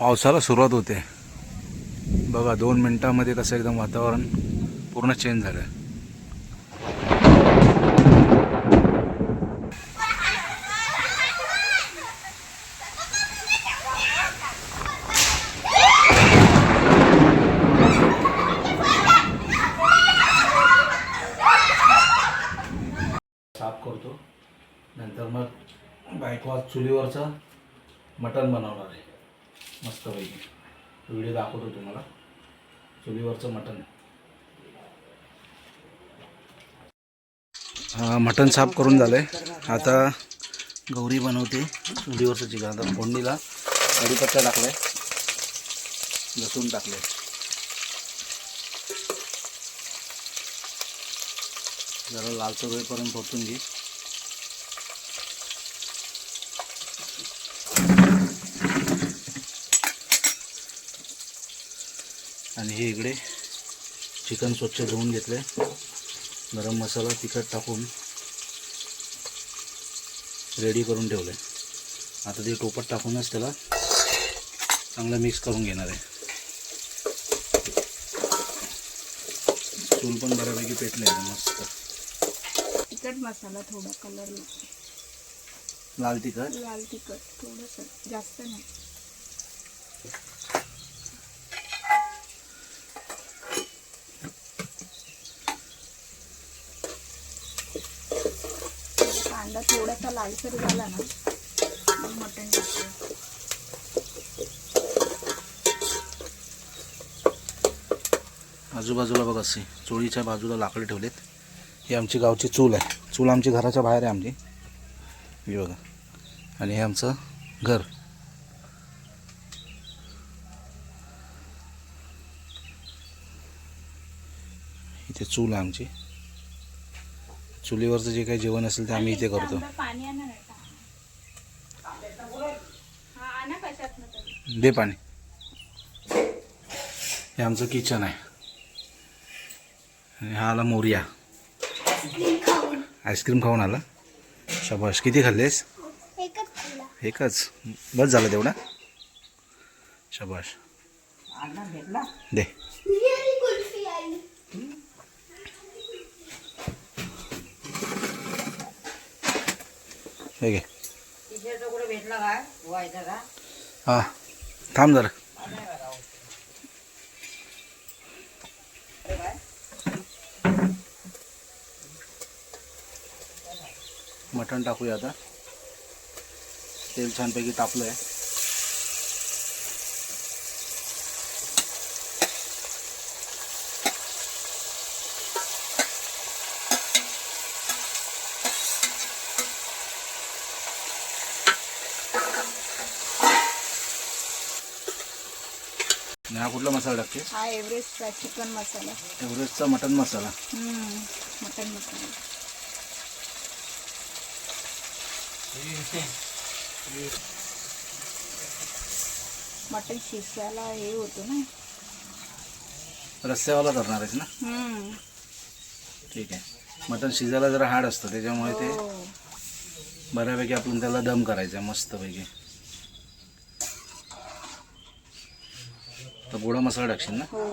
पावसाला सुरुवात होते. बघा दोन मिनिटामध्ये कसं एकदम वातावरण पूर्ण चेंज झालं साफ करतो. नंतर मग बायको आज चुलीवरचं मटण बनवणार आहे. मस्तपैकी व्हिडिओ दाखवतो तुम्हाला. चुलीवरचं मटण. हा, मटण साफ करून झालंय. आता गौरी बनवते चुलीवरचं चिकन. आता फोडणीला कढीपत्ता टाकलाय. लसूण आहे जरा लालचं वेळपर्यंत पोचून घे. आणि हे इकडे चिकन स्वच्छ धुवून घेतले. गरम मसाला तिखट टाकून रेडी करून ठेवले. आता ते टोपट टाकूनच त्याला चांगलं मिक्स करून घेणार आहे. चूल पण बऱ्यापैकी पेटले आहे मस्त. तिखट मसाला थोडा कलर लाल तिखट? लाल तिखट थोडंसं जास्त नाही कांदा थोडासा लालसर झाला ना. मटण टाकते आजूबाजूला बघा असे चोळीच्या बाजूला लाकडे ठेवलेत. ही आमची गावची चूल आहे. चूल आमची घराच्या बाहेर आहे आमची. ही बघा. आणि हे आमचं घर. इथे चूल आहे आमची. चुलीवरचं जे काही जेवण असेल ते आम्ही इथे करतो. हा दे पाणी. हे आमचं किचन आहे. आणि हा आला मोरिया. आईस्क्रीम खाऊन. आला. शबाश किती खाल्लेस? एकच बस झालं तेवढा. शबाश. दे. हे घे. हा थांब जरा. मटण टाकूया आता. तेल छानपैकी तापलं आहे हा कुठला मसाला टाकते? हा एव्हरेस्टचा चिकन मसाला. एव्हरेस्टचा मटन मसाला. हम्म, मटण मसाला. मटण शिजायला हे होतं ना. रस्स्यावाला करणार आहेस ना? हम्म. ठीक आहे. मटण शिजायला जरा हार्ड असतं त्याच्यामुळे ते हो. बऱ्यापैकी आपण त्याला दम करायचा मस्तपैकी. तर गोडा मसाला टाकशील ना? हो.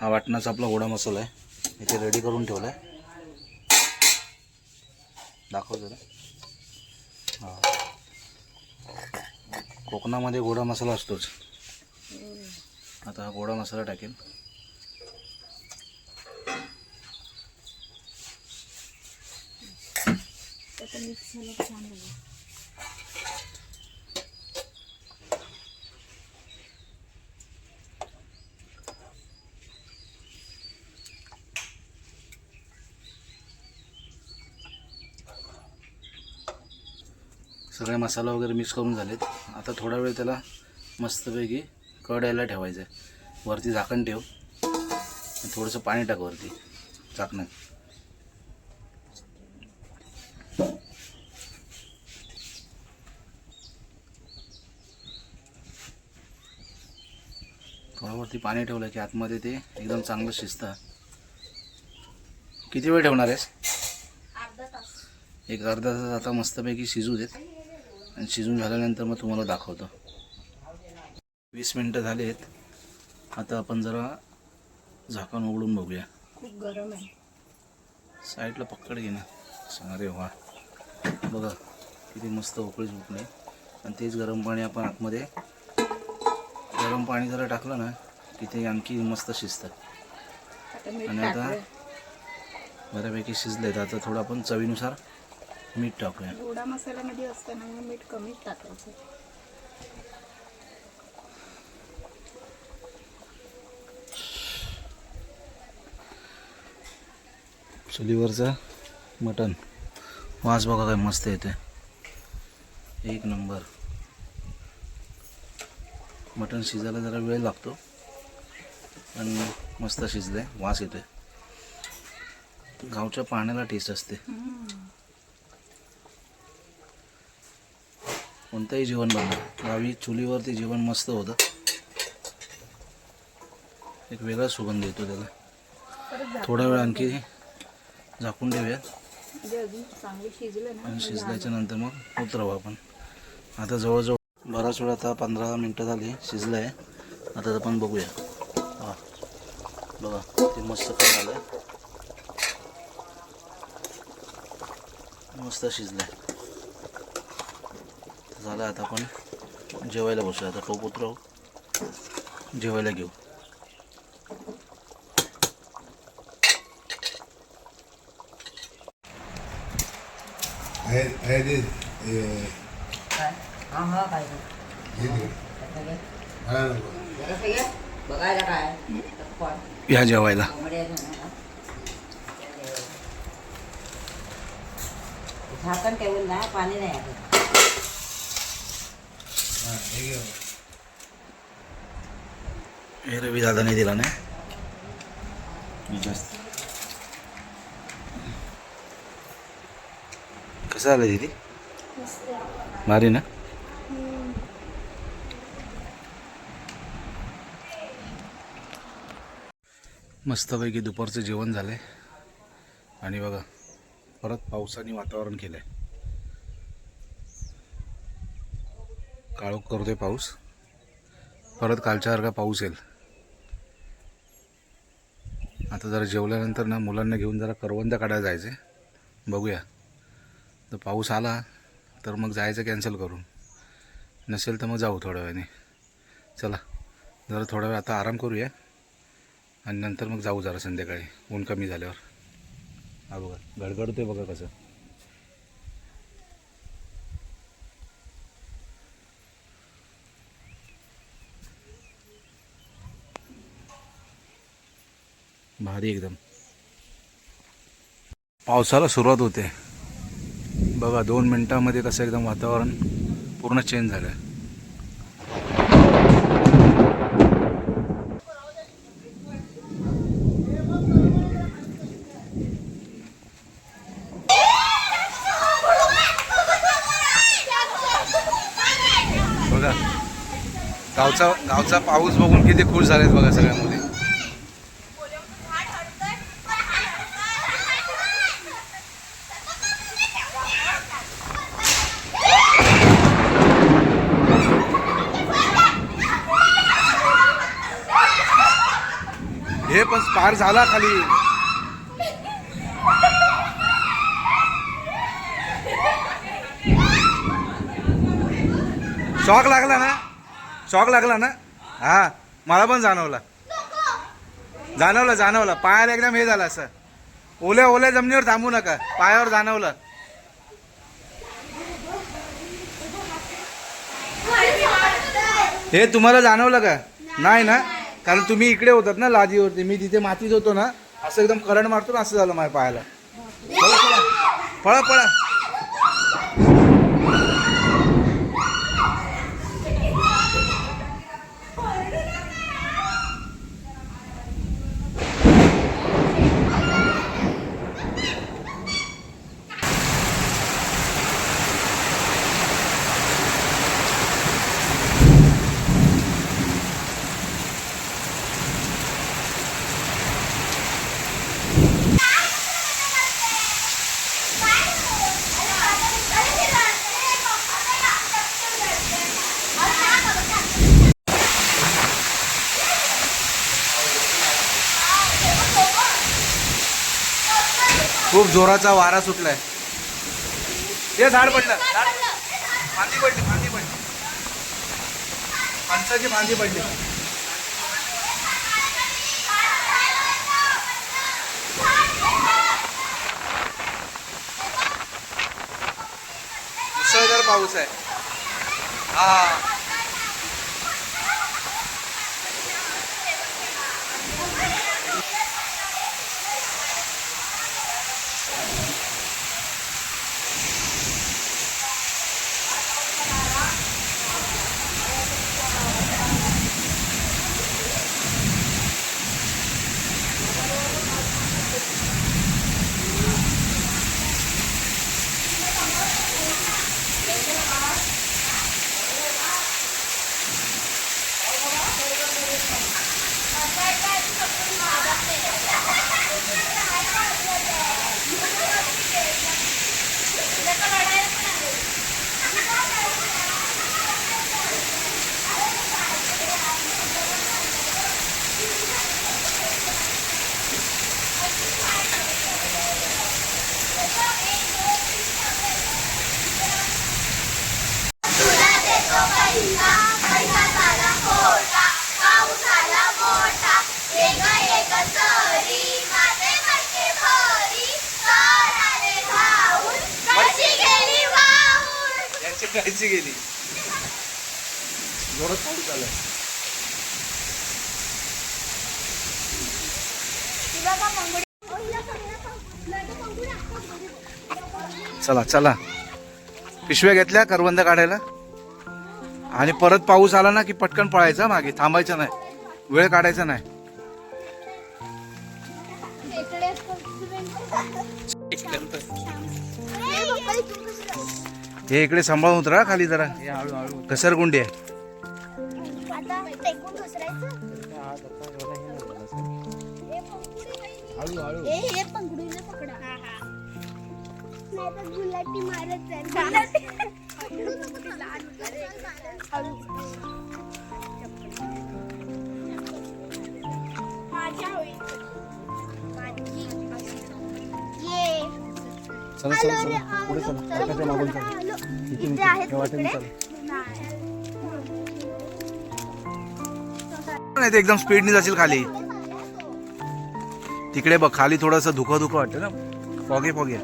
हा वाटणाचा आपला गोडा मसाला आहे. इथे रेडी करून ठेवला आहे दाखव जरा. हा. कोकणामध्ये गोडा मसाला असतोच. आता हा गोडा मसाला टाकेल. मिक्स झालं. सगळे मसाला वगैरे मिक्स करून झालेत. आता थोडा वेळ त्याला मस्तपैकी कड यायला ठेवायचं आहे. वरती झाकण ठेव. आणि थोडंसं पाणी टाक वरती. झाकणात थोडं वरती पाणी ठेवलं की आतमध्ये ते एकदम चांगलं शिजतं. किती वेळ ठेवणार आहेस? एक अर्धा तास आता मस्तपैकी शिजू देत. आणि शिजून झाल्यानंतर मग तुम्हाला दाखवतो. वीस मिनटं झालेत. आता आपण जरा झाकण उघडून बघूया. खूप गरम आहे. साईडला पकड घे ना? सांग अरे वा. बघा किती मस्त उकळी सुटली. आणि तेच गरम पाणी आपण आतमध्ये गरम पाणी जरा टाकलं ना की ते आणखी मस्त शिजतं. आणि आता बऱ्यापैकी शिजले तर आता थोडं आपण चवीनुसार मीठ टाकूया. गोडा मसाल्यामध्ये असतं ना मग मीठ कमीच टाकायचं. चुलीवरचं मटण. वास बघा काय मस्त येते एक नंबर. मटण शिजायला जरा वेळ लागतो. पण मस्त शिजले वास येते गावच्या पाण्याला टेस्ट असते. कोणतंही जेवण बनवा गावी चुलीवरती जेवण मस्त होतं. एक वेगळा सुगंध येतो त्याला. थोडा वेळ आणखी झाकून ठेवूया आणि शिजल्याच्या नंतर मग उतरवू आपण. आता जवळजवळ बराच वेळ आता पंधरा मिनटं झाली. शिजलं आहे आता आपण बघूया. हा. बघा ते मस्त काय झालं मस्त शिजलं आहे झालं आता आपण जेवायला बसूया. आता टोप उतरवू. जेवायला घेऊ. हे. हा, या जेवायला. झाकण ठेवून ना पाणी नाही हा, रवी दादाने दिला नाही. कसं आलं दीदी? भारी ना? मस्तपैकी दुपारचं जेवण झालं आहे आणि बघा परत पावसाने वातावरण केलं आहे काळोख करतोय पाऊस. परत कालच्यासारखा पाऊस येईल. आता जरा जेवल्यानंतर ना मुलांना घेऊन जरा करवंद काढायला जायचं आहे बघूया. तर पाऊस आला तर मग जायचं कॅन्सल करून. नसेल तर मग जाऊ थोड्या वेळाने. चला जरा थोडा वेळ आता आराम करूया. आणि नंतर मग जाऊ जरा संध्याकाळी. ऊन कमी झाल्यावर. हा बघा गडगडतोय बघा कसं. भारी एकदम. पावसाला सुरुवात होते. बघा दोन मिनटामध्ये कसं एकदम वातावरण पूर्ण चेंज झालं बघा गावचा गावचा पाऊस बघून किती खुश झालेत बघा सगळ्या मुली हे पण पार झाला खाली. शॉक लागला ना? शॉक लागला ना? हा मला पण जाणवला. जाणवलं जाणवलं. पायाला एकदम हे झालं असं. ओल्या ओल्या जमिनीवर थांबू नका. पायावर जाणवलं. हे तुम्हाला जाणवलं का? नाही ना? कारण तुम्ही इकडे होतात ना लादीवरती. मी तिथे मातीत होतो ना असं एकदम करंट मारतो ना असं झालं माझ्या पायाला. पळा पळा. खूप जोराचा वारा सुटलाय. ते झाड पडलं. झाड फांदी पडली फांदी पडली. फणसाची फांदी पडली. मुसळधार पाऊस आहे. हा. यांची कायची गेली. जोरात पाऊस चला चला. पिशव्या घेतल्या करवंद काढायला. आणि परत पाऊस आला ना की पटकन पळायचा मागे थांबायचं नाही. वेळ काढायचा नाही. हे इकडे सांभाळून उतरा खाली जरा. घसरगुंडी आहे. हे चला चला चला. पुढे चला. काकाच्या मागून चला. इथून इथे आहेत इथून वाटेने तुकडे? चला. नाही ते एकदम स्पीडने जाशील खाली. तिकडे बघ खाली थोडंसं धुकं धुकं वाटतं ना. Foggy foggy.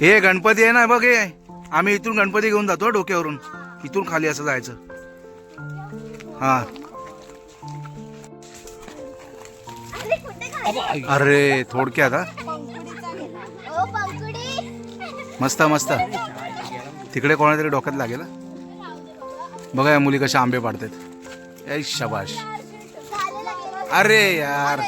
हे गणपती आहे ना बघ हे. आम्ही इथून गणपती घेऊन जातो डोक्यावरून. इथून खाली असं जायचं. हा. अरे थोडक्यात हा? मस्त मस्त. तिकडे कोणाला तरी डोक्यात लागेल बघा या मुली कशा आंबे पाडतात. ऐ शबाश. अरे यार.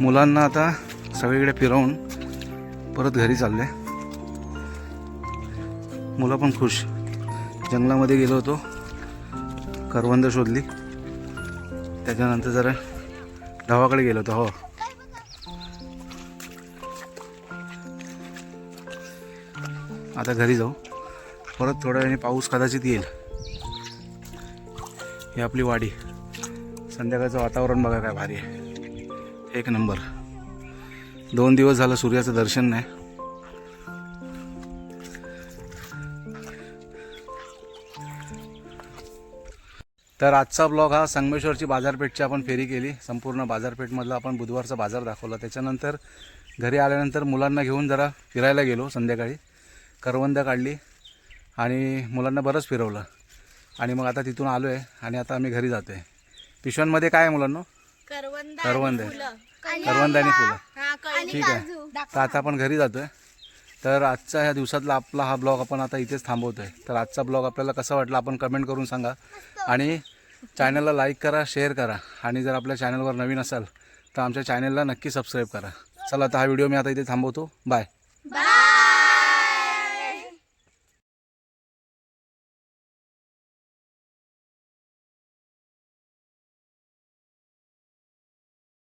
मुलांना आता सगळीकडे फिरवून परत घरी चालले. मुलं पण खुश. जंगलामध्ये गेलो होतो. करवंद शोधली. त्याच्यानंतर जरा धावाकडे गेलो होतो हो. आता घरी जाऊ. परत थोड्या वेळाने पाऊस कदाचित येईल. ही आपली वाडी. संध्याकाळचं वातावरण बघा काय भारी आहे. एक नंबर. दोन दिवस झालं सूर्याचं दर्शन नाही. तर आजचा ब्लॉग हा संगमेश्वरची बाजारपेठची आपण फेरी केली. संपूर्ण बाजारपेठमधला आपण बुधवारचा बाजार दाखवला. त्याच्यानंतर घरी आल्यानंतर मुलांना घेऊन जरा फिरायला गेलो संध्याकाळी. करवंद काढली आणि मुलांना बरंच फिरवलं. आणि मग आता तिथून आलो आहे आणि आता आम्ही घरी जातो आहे पिशव्यांमध्ये काय आहे मुलांना? करवंद. करवंद आहे करवंद आणि फुलं. हा ठीक आहे. तर आता आपण घरी जातोय. तर आजचा ह्या दिवसातला आपला हा ब्लॉग आपण आता इथेच थांबवतोय. तर आजचा ब्लॉग आपल्याला कसा वाटला आपण कमेंट करून सांगा. आणि चॅनलला लाईक करा शेअर करा. आणि जर आपल्या चॅनलवर नवीन असाल तर आमच्या चॅनलला नक्की सबस्क्राईब करा. चला आता हा व्हिडिओ मी आता इथे थांबवतो. बाय.